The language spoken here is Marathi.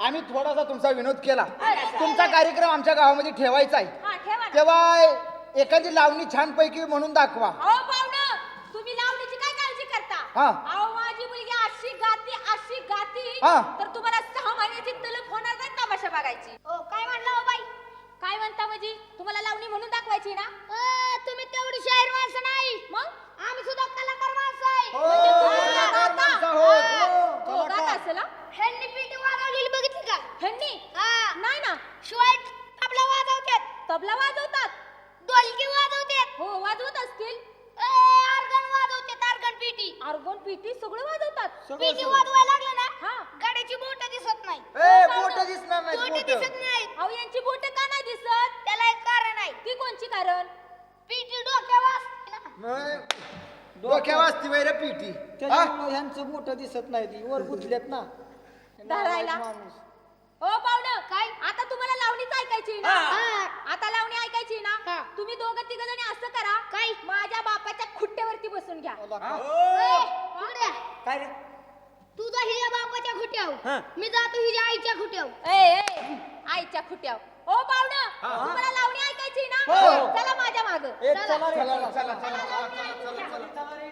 आम्ही थोडासा तुमचा विनोद केला. तुमचा कार्यक्रम आमच्या गावामध्ये ठेवायचा आहे. हा. तेव्हा एखादी लावणी छान पैकी म्हणून दाखवा. अहो पाहुणं तुम्ही लावणीची काय काळजी करता? हा. अहो माझी मुलगी अशी गाती अशी गाती हा. तर तुम्हाला सहा महिन्याची तलप होणार नाही तमाशा बघायची. ओ काय म्हणला हो बाई? काय म्हणता म्हणजे? तुम्हाला लावणी म्हणून दाखवायची ना? अ, तुम्ही तेवढी शाहीर माणसं नाही. मग? आम्ही सुद्धा कलाकार माणसं आहे. हो, कलाकार माणसं आहोत. हो, हो गात असेल हा? ह्यांनी बघितली का ह्यांनी? हा. नाही ना. शिवाय तबला वाजवतात. तबला वाजवतात? ढोलकी वाजवतात. हो वाजवत असतील. ऑर्गन वाजवतात ऑर्गन पेटी. आर्गोन पिटी सगळं वाजवतात? पेटी वाजवायला लागलं ना हा. गाड्याची बोट दिसत नाही. ए बोट दिसणार नाही बोट बोट. दिसत नाहीत अहो यांची बोट का नाही दिसत? त्याला एक कारण आहे. ती कोणची कारण? पेटी डोक्यावर असते ना. नाही. डोक्यावर. असती वैर पिटी. हा? त्याच्यामुळे ह्यांचं बोट दिसत नाही ती. वर गुंतल्यात ना. धरायला. माणूस. हो पाहुणं काय? आता तुम्हाला लावणीच ऐकायची ना हा. आता लावणी ऐकायची ना हा. तुम्ही दोघं तिघ जणी असं करा काय? माझ्या बापाच्या खुट्ट्यावरती बसून घ्या ए, इकडे ये. काय रे तू जा हिच्या बापाच्या हा. खुट्यावर मी जातो हिच्या आईच्या खुट्यावर ए ए आईच्या खुट्यावर हो पाहुणं तुम्हाला लावणी ऐकायची ना हो. चला माझ्या माग ए, चला रे, चला चला. चला चला चला चला चला चला